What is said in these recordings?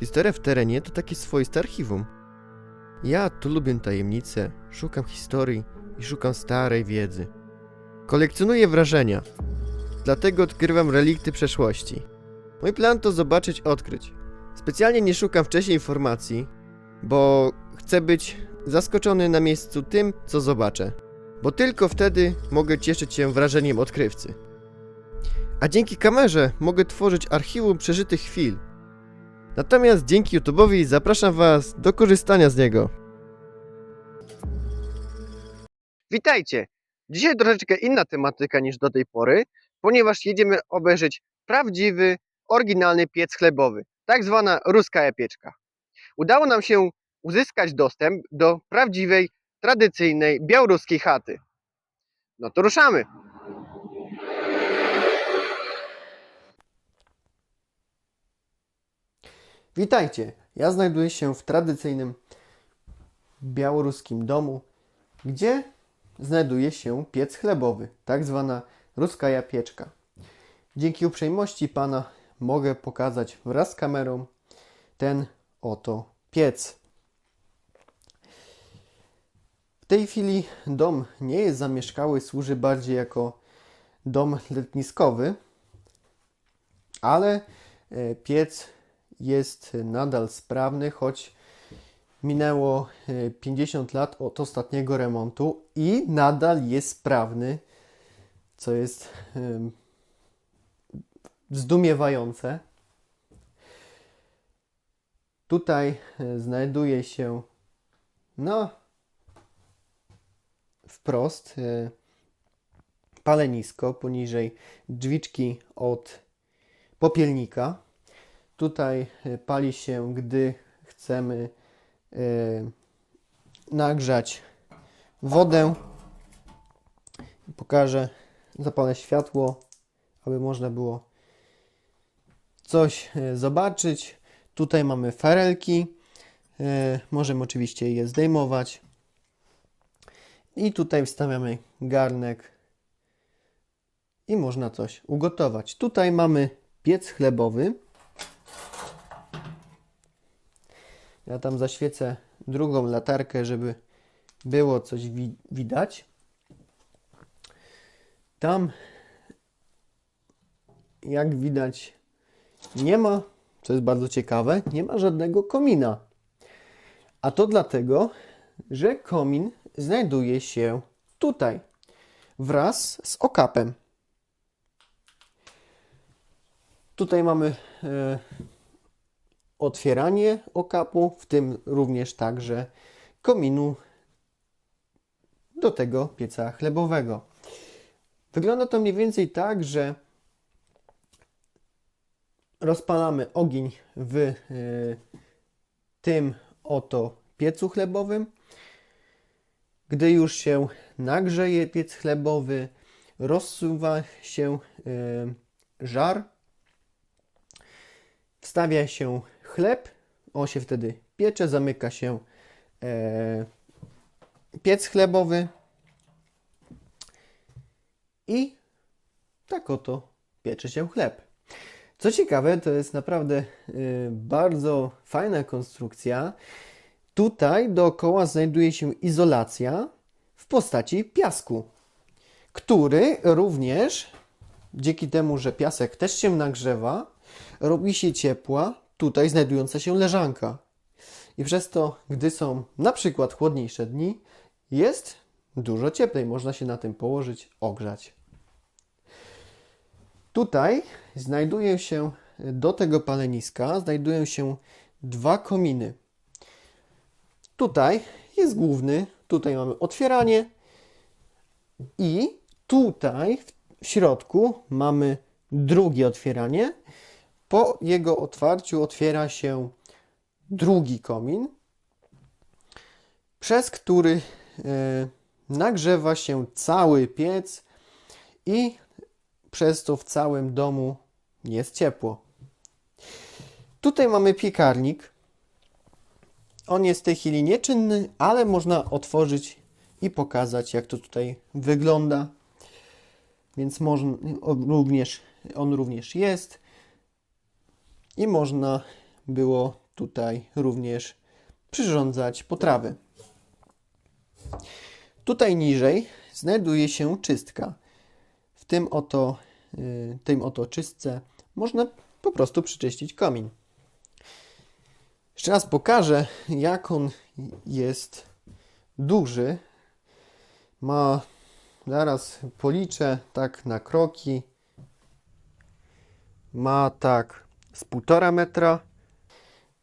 Historia w terenie to takie swoiste archiwum. Ja tu lubię tajemnice, szukam historii i szukam starej wiedzy. Kolekcjonuję wrażenia, dlatego odkrywam relikty przeszłości. Mój plan to zobaczyć, odkryć. Specjalnie nie szukam wcześniej informacji, bo chcę być zaskoczony na miejscu tym, co zobaczę. Bo tylko wtedy mogę cieszyć się wrażeniem odkrywcy. A dzięki kamerze mogę tworzyć archiwum przeżytych chwil. Natomiast dzięki YouTube'owi zapraszam Was do korzystania z niego. Witajcie! Dzisiaj troszeczkę inna tematyka niż do tej pory, ponieważ jedziemy obejrzeć prawdziwy, oryginalny piec chlebowy, tak zwana ruska pieczka. Udało nam się uzyskać dostęp do prawdziwej, tradycyjnej białoruskiej chaty. No to ruszamy! Witajcie! Ja znajduję się w tradycyjnym białoruskim domu, gdzie znajduje się piec chlebowy, tak zwana ruska pieczka. Dzięki uprzejmości pana mogę pokazać wraz z kamerą ten oto piec. W tej chwili dom nie jest zamieszkały, służy bardziej jako dom letniskowy, ale e, piec jest nadal sprawny, choć minęło e, 50 lat od ostatniego remontu i nadal jest sprawny, co jest zdumiewające. Tutaj e, znajduje się no wprost e, palenisko, poniżej drzwiczki od popielnika. Tutaj e, pali się, gdy chcemy e, nagrzać wodę. Pokażę, zapalę światło, aby można było coś e, zobaczyć. Tutaj mamy farelki. Możemy oczywiście je zdejmować. I tutaj wstawiamy garnek i można coś ugotować. Tutaj mamy piec chlebowy. Ja tam zaświecę drugą latarkę, żeby było coś wi- widać. Tam, jak widać, nie ma, co jest bardzo ciekawe, nie ma żadnego komina. A to dlatego, że komin znajduje się tutaj wraz z okapem. Tutaj mamy e, otwieranie okapu, w tym również także kominu do tego pieca chlebowego. Wygląda to mniej więcej tak, że rozpalamy ogień w e, tym oto piecu chlebowym. Gdy już się nagrzeje piec chlebowy, rozsuwa się e, żar, wstawia się chleb, on się wtedy piecze, zamyka się e, piec chlebowy i tak oto piecze się chleb. Co ciekawe, to jest naprawdę y, bardzo fajna konstrukcja. Tutaj dookoła znajduje się izolacja w postaci piasku, który również, dzięki temu, że piasek też się nagrzewa, robi się ciepła tutaj znajdująca się leżanka. I przez to, gdy są na przykład chłodniejsze dni, jest dużo cieplej. Można się na tym położyć, ogrzać. Tutaj znajduje się, do tego paleniska znajdują się dwa kominy. Tutaj jest główny, tutaj mamy otwieranie i tutaj w środku mamy drugie otwieranie. Po jego otwarciu otwiera się drugi komin, przez który e, nagrzewa się cały piec i przez to w całym domu jest ciepło. Tutaj mamy piekarnik. On jest w tej chwili nieczynny, ale można otworzyć i pokazać, jak to tutaj wygląda. Więc można, on również, on również jest i można było tutaj również przyrządzać potrawy. Tutaj niżej znajduje się czystka. W tym oto, y, tym oto czystce można po prostu przyczyścić komin. Jeszcze raz pokażę, jak on jest duży. Ma, zaraz policzę tak na kroki. Ma tak z półtora metra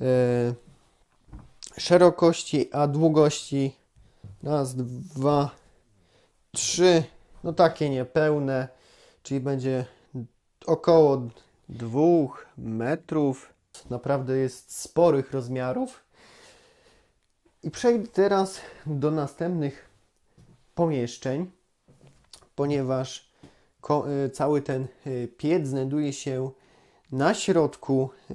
e, szerokości, a długości raz, dwa, trzy, no takie niepełne, czyli będzie około dwóch metrów. Naprawdę jest sporych rozmiarów. I przejdę teraz do następnych pomieszczeń, ponieważ y, cały ten y, piec znajduje się na środku y,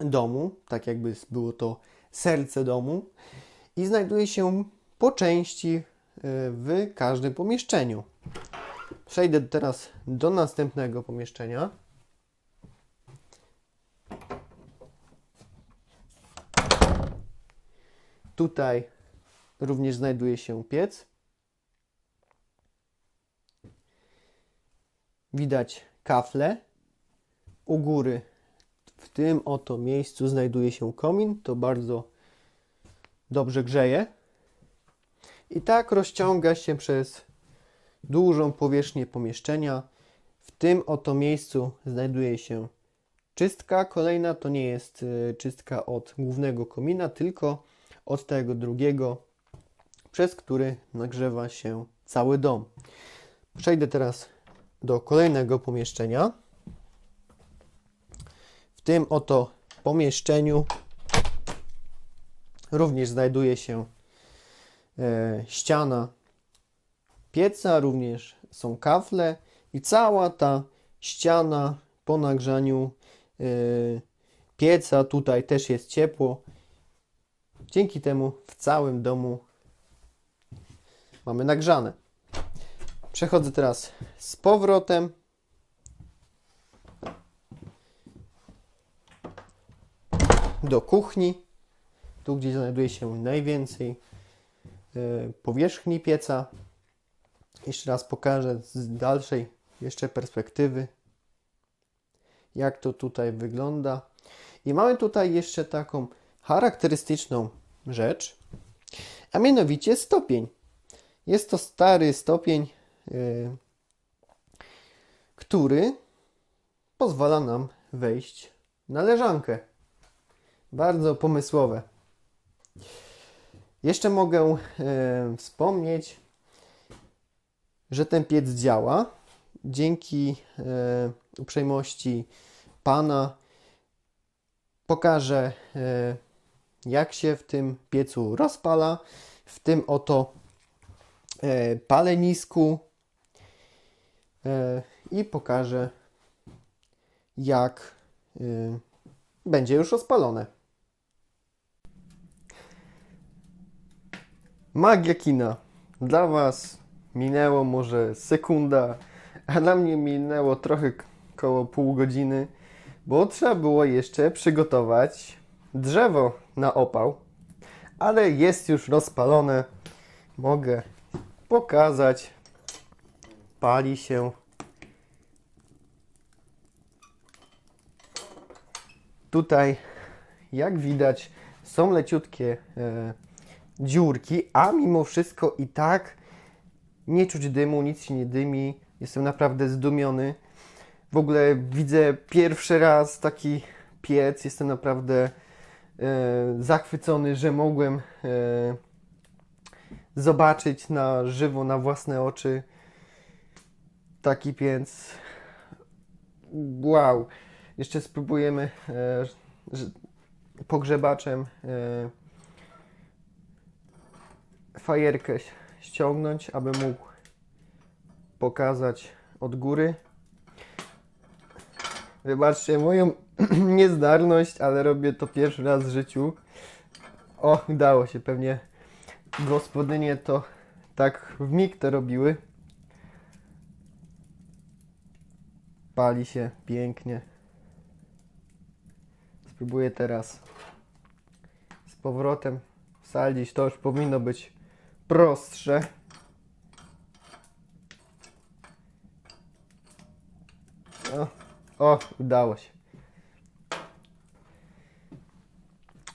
domu, tak jakby było to serce domu i znajduje się po części y, w każdym pomieszczeniu. Przejdę teraz do następnego pomieszczenia. Tutaj również znajduje się piec. Widać kafle. U góry w tym oto miejscu znajduje się komin. To bardzo dobrze grzeje. I tak rozciąga się przez dużą powierzchnię pomieszczenia. W tym oto miejscu znajduje się czystka. Kolejna to nie jest y, czystka od głównego komina, tylko od tego drugiego, przez który nagrzewa się cały dom. Przejdę teraz do kolejnego pomieszczenia. Tym oto pomieszczeniu również znajduje się e, ściana pieca, również są kafle i cała ta ściana po nagrzaniu e, pieca tutaj też jest ciepło. Dzięki temu w całym domu mamy nagrzane. Przechodzę teraz z powrotem. Do kuchni, tu gdzie znajduje się najwięcej e, powierzchni pieca. Jeszcze raz pokażę z dalszej jeszcze perspektywy, jak to tutaj wygląda. I mamy tutaj jeszcze taką charakterystyczną rzecz, a mianowicie stopień. Jest to stary stopień, yy, który pozwala nam wejść na leżankę. Bardzo pomysłowe. Jeszcze mogę yy, wspomnieć, że ten piec działa dzięki yy, uprzejmości Pana. Pokażę yy, jak się w tym piecu rozpala, w tym oto e, palenisku e, i pokażę jak e, będzie już rozpalone. Magia kina. Dla Was minęło może sekunda, a dla mnie minęło trochę koło pół godziny, bo trzeba było jeszcze przygotować drzewo na opał, ale jest już rozpalone. Mogę pokazać. Pali się. Tutaj, jak widać, są leciutkie e, dziurki, a mimo wszystko i tak nie czuć dymu, nic się nie dymi. Jestem naprawdę zdumiony. W ogóle widzę pierwszy raz taki piec. Jestem naprawdę e, zachwycony, że mogłem e, zobaczyć na żywo, na własne oczy taki piec. Wow. Jeszcze spróbujemy e, pogrzebaczem e, fajerkę ściągnąć, aby mógł pokazać od góry. Wybaczcie moją niezdarność, ale robię to pierwszy raz w życiu. O, udało się, pewnie gospodynie to tak w mig to robiły. Pali się pięknie. Spróbuję teraz z powrotem wsadzić. To już powinno być prostsze. O, o udało się.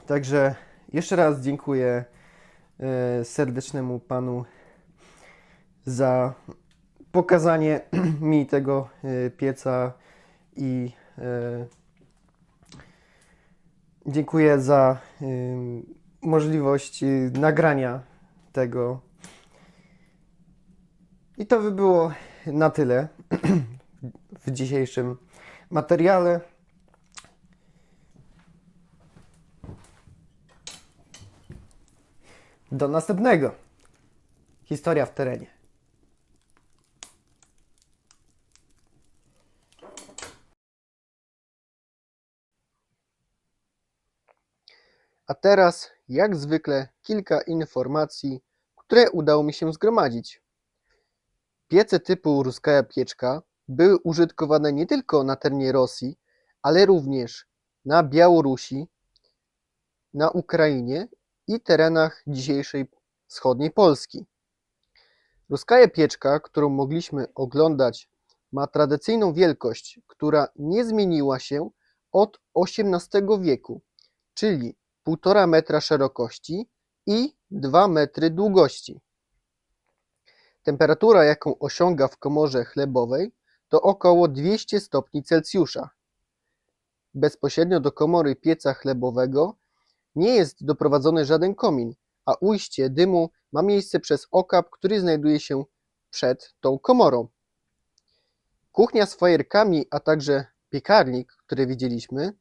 Także jeszcze raz dziękuję e, serdecznemu panu za pokazanie mi tego e, pieca i e, dziękuję za możliwość nagrania tego. I to by było na tyle w dzisiejszym materiale. Do następnego. Historia w terenie. A teraz, jak zwykle, kilka informacji, które udało mi się zgromadzić. Piece typu ruskaja pieczka były użytkowane nie tylko na terenie Rosji, ale również na Białorusi, na Ukrainie i terenach dzisiejszej wschodniej Polski. Ruskaja pieczka, którą mogliśmy oglądać, ma tradycyjną wielkość, która nie zmieniła się od XVIII wieku, czyli 1,5 metra szerokości i 2 metry długości. Temperatura, jaką osiąga w komorze chlebowej, to około 200 stopni Celsjusza. Bezpośrednio do komory pieca chlebowego nie jest doprowadzony żaden komin, a ujście dymu ma miejsce przez okap, który znajduje się przed tą komorą. Kuchnia z fajerkami, a także piekarnik, który widzieliśmy,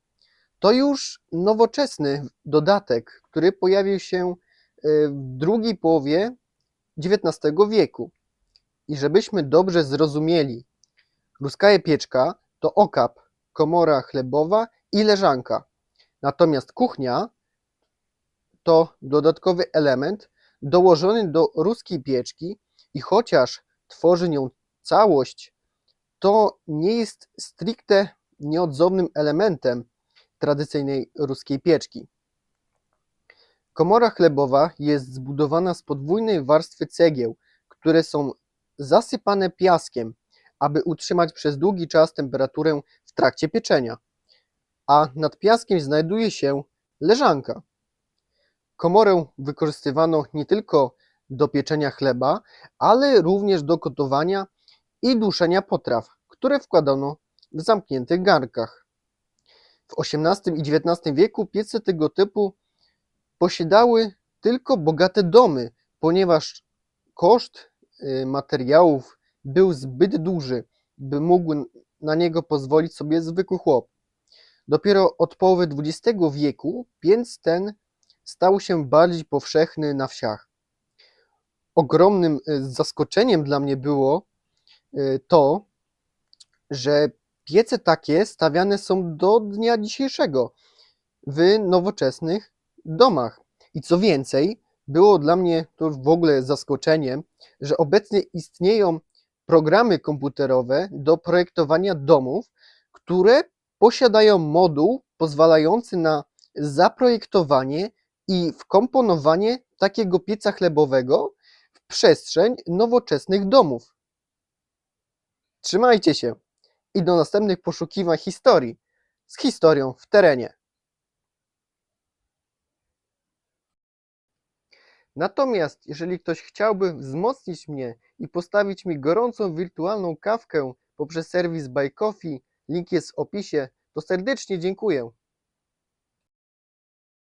to już nowoczesny dodatek, który pojawił się e, w drugiej połowie XIX wieku. I żebyśmy dobrze zrozumieli, ruskaja pieczka to okap, komora chlebowa i leżanka. Natomiast kuchnia to dodatkowy element dołożony do ruskiej pieczki i chociaż tworzy nią całość, to nie jest stricte nieodzownym elementem tradycyjnej ruskiej pieczki. Komora chlebowa jest zbudowana z podwójnej warstwy cegieł, które są zasypane piaskiem, aby utrzymać przez długi czas temperaturę w trakcie pieczenia, a nad piaskiem znajduje się leżanka. Komorę wykorzystywano nie tylko do pieczenia chleba, ale również do gotowania i duszenia potraw, które wkładano w zamkniętych garnkach. W XVIII i XIX wieku piece tego typu posiadały tylko bogate domy, ponieważ koszt y, materiałów był zbyt duży, by mógł na niego pozwolić sobie zwykły chłop. Dopiero od połowy XX wieku piec ten stał się bardziej powszechny na wsiach. Ogromnym y, zaskoczeniem dla mnie było y, to, że piece takie stawiane są do dnia dzisiejszego w nowoczesnych domach. I co więcej, było dla mnie to w ogóle zaskoczeniem, że obecnie istnieją programy komputerowe do projektowania domów, które posiadają moduł pozwalający na zaprojektowanie i wkomponowanie takiego pieca chlebowego w przestrzeń nowoczesnych domów. Trzymajcie się i do następnych poszukiwań historii z historią w terenie. Natomiast jeżeli ktoś chciałby wzmocnić mnie i postawić mi gorącą wirtualną kawkę poprzez serwis Buy Coffee, link jest w opisie, to serdecznie dziękuję.